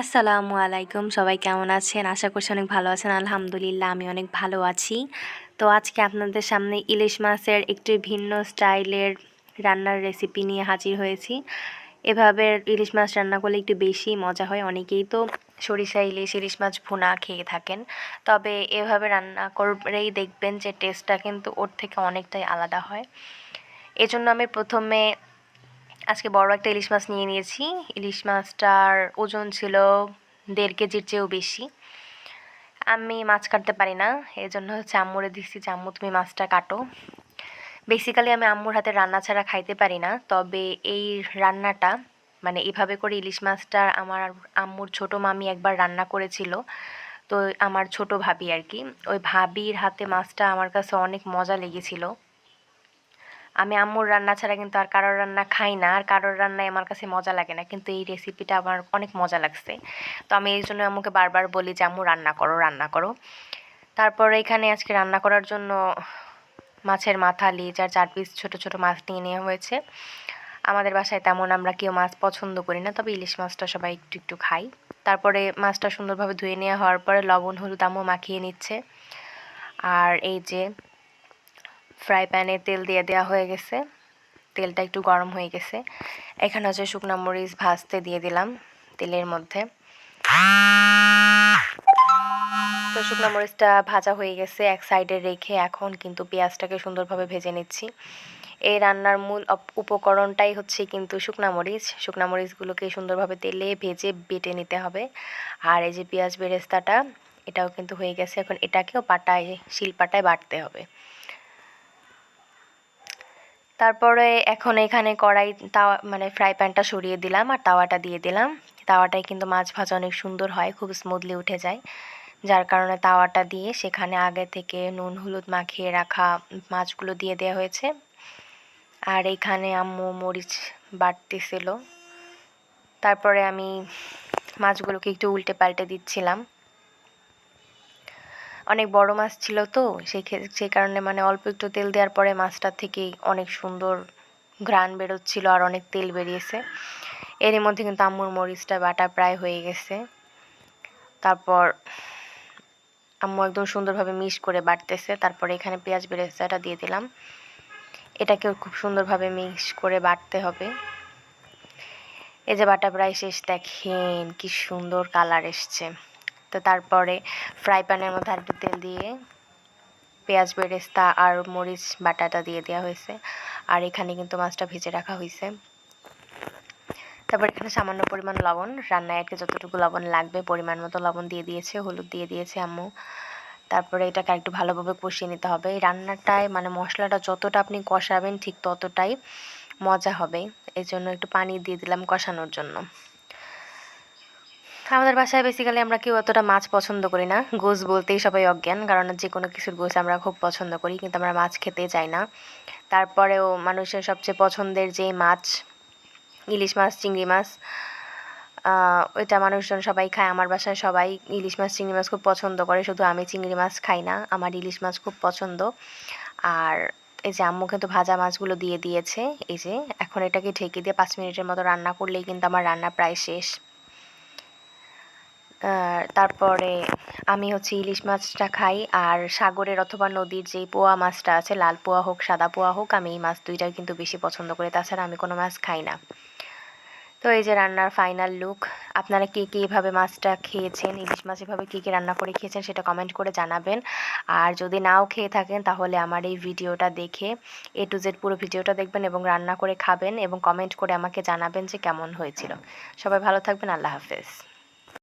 আসসালামু আলাইকুম, সবাই কেমন আছেন? আশা করছি অনেক ভালো আছেন। আলহামদুলিল্লাহ, আমি অনেক ভালো আছি। তো আজকে আপনাদের সামনে ইলিশ মাছের একটি ভিন্ন স্টাইলের রান্নার রেসিপি নিয়ে হাজির হয়েছি। এভাবে ইলিশ মাছ রান্না করলে একটু বেশি মজা হয়। অনেকেই তো সরিষা ইলিশ ইলিশ মাছ ভুনা খেয়ে থাকেন। তবে এভাবে রান্না করেই দেখবেন যে টেস্টটা কিন্তু ওর থেকে অনেকটাই আলাদা হয়। এজন্য আমি প্রথমে আজকে বড় একটা ইলিশ মাছ নিয়ে নিয়েছি। ইলিশ মাছটার ওজন ছিল দেড় কেজির চেয়েও বেশি। আমি মাছ কাটতে পারি না এই জন্য হচ্ছে আম্মুরে দিচ্ছি যে, আম্মু, তুমি মাছটা কাটো। বেসিক্যালি আমি আম্মুর হাতে রান্না ছাড়া খাইতে পারি না, তবে এই রান্নাটা মানে এভাবে করে ইলিশ মাছটা আমার আম্মুর ছোট মামি একবার রান্না করেছিল, তো আমার ছোট ভাবি আর কি, ওই ভাবির হাতে মাছটা আমার কাছে অনেক মজা লেগেছিল। আমি আম্মুর রান্না ছাড়া কিন্তু আর কারোর রান্না খাই না, আর কারোর রান্নায় আমার কাছে মজা লাগে না। কিন্তু এই রেসিপিটা আমার অনেক মজা লাগছে। তো আমি এই জন্য আম্মুকে বারবার বলি যে, আম্মু, রান্না করো রান্না করো। তারপর এখানে আজকে রান্না করার জন্য মাছের মাথা লিজ আর চার পিস ছোটো ছোটো মাছ নিয়ে নেওয়া হয়েছে। আমাদের বাসায় তেমন আমরা কেউ মাছ পছন্দ করি না, তবে ইলিশ মাছটা সবাই একটু একটু খাই। তারপরে মাছটা সুন্দরভাবে ধুয়ে নেওয়া হওয়ার পরে লবণ, হলুদ আম্মু মাখিয়ে নিচ্ছে। আর এই যে ফ্রাই প্যানে তেল দিয়ে দেওয়া হয়ে গেছে। তেলটা একটু গরম হয়ে গেছে। এখানে হচ্ছে শুকনো মরিচ ভাজতে দিয়ে দিলাম তেলের মধ্যে। তো শুকনো মরিচটা ভাজা হয়ে গেছে এক সাইডে রেখে এখন কিন্তু পেঁয়াজটাকে সুন্দরভাবে ভেজে নিচ্ছি। এই রান্নার মূল উপকরণটাই হচ্ছে কিন্তু শুকনা মরিচ। শুকনা মরিচগুলোকে সুন্দরভাবে তেলে ভেজে বেটে নিতে হবে। আর এই যে পেঁয়াজ বেরেস্তাটা, এটাও কিন্তু হয়ে গেছে। এখন এটাকেও পাটায় শিলপাটায় বাটতে হবে। তারপরে এখন এখানে কড়াই তাওয়া মানে ফ্রাই প্যানটা সরিয়ে দিলাম আর তাওয়াটা দিয়ে দিলাম। তাওয়াটায় কিন্তু মাছ ভাজা অনেক সুন্দর হয়, খুব স্মুথলি উঠে যায়। যার কারণে তাওয়াটা দিয়ে সেখানে আগে থেকে নুন, হলুদ মাখিয়ে রাখা মাছগুলো দিয়ে দেওয়া হয়েছে। আর এইখানে আম্মু মরিচ বাটতেছিল। তারপরে আমি মাছগুলোকে একটু উল্টে পাল্টে দিচ্ছিলাম। অনেক বড় মাছ ছিল তো, সেই সেই কারণে মানে অল্প একটু তেল দেওয়ার পরে মাছটা থেকেই অনেক সুন্দর ঘ্রাণ বেরোচ্ছিল আর অনেক তেল বেরিয়েছে। এরই মধ্যে কিন্তু আম্মুর মরিচটা বাটা প্রায় হয়ে গেছে। তারপর আম্মু একদম সুন্দরভাবে মিশ করে বাটতেছে, তারপরে এখানে পেঁয়াজ বেরেস্তাটা দিয়ে দিলাম। এটাকেও খুব সুন্দরভাবে মিক্স করে বাটতে হবে। এই যে বাটা প্রায় শেষ, দেখেন কি সুন্দর কালার এসছে। তো তারপরে ফ্রাই প্যানের মধ্যে আরেকটু তেল দিয়ে, পেঁয়াজ, বেরেস্তা আর মরিচ, বাটাটা দিয়ে দেওয়া হয়েছে। আর এখানে কিন্তু মাছটা ভেজে রাখা হয়েছে। তারপর এখানে সামান্য পরিমাণ লবণ, রান্নায় আজকে যতটুকু লবণ লাগবে, পরিমাণ মতো লবণ দিয়ে দিয়েছে, হলুদ দিয়ে দিয়েছে আম্মু। তারপরে এটাকে একটু ভালোভাবে কষিয়ে নিতে হবে। এই রান্নাটায় মানে মশলাটা যতটা আপনি কষাবেন ঠিক ততটাই মজা হবে। এই জন্য একটু পানি দিয়ে দিলাম কষানোর জন্য। আমাদের বাসায় বেসিক্যালি আমরা কেউ অতটা মাছ পছন্দ করি না। গোস বলতেই সবাই অজ্ঞান, কারণ যে কোনো কিছুর গোস আমরা খুব পছন্দ করি, কিন্তু আমরা মাছ খেতে চাই না। তারপরেও মানুষের সবচেয়ে পছন্দের যে মাছ, ইলিশ মাছ, চিংড়ি মাছ ওইটা মানুষজন সবাই খায়। আমার বাসায় সবাই ইলিশ মাছ, চিংড়ি মাছ খুব পছন্দ করে, শুধু আমি চিংড়ি মাছ খাই না, আমার ইলিশ মাছ খুব পছন্দ। আর এই যে আম্মু কিন্তু ভাজা মাছগুলো দিয়ে দিয়েছে, এই যে এখন এটাকে ঢেকে দিয়ে পাঁচ মিনিটের মতো রান্না করলেই কিন্তু আমার রান্না প্রায় শেষ। তারপরে আমি হচ্ছে ইলিশ মাছটা খাই আর সাগরের অথবা নদীর যে পোয়া মাছটা আছে, লাল পোয়া হোক, সাদা পোয়া হোক, আমি এই মাছ দুইটাই কিন্তু বেশি পছন্দ করি। তাছাড়া আমি কোনো মাছ খাই না। তো এই যে রান্নার ফাইনাল লুক আপনারা কে কে এভাবে মাছটা খেয়েছেন, ইলিশ মাছ এভাবে কী কী রান্না করে খেয়েছেন সেটা কমেন্ট করে জানাবেন। আর যদি নাও খেয়ে থাকেন, তাহলে আমার এই ভিডিওটা দেখে এ টু জেড পুরো ভিডিওটা দেখবেন এবং রান্না করে খাবেন এবং কমেন্ট করে আমাকে জানাবেন যে কেমন হয়েছিল। সবাই ভালো থাকবেন, আল্লাহ হাফেজ।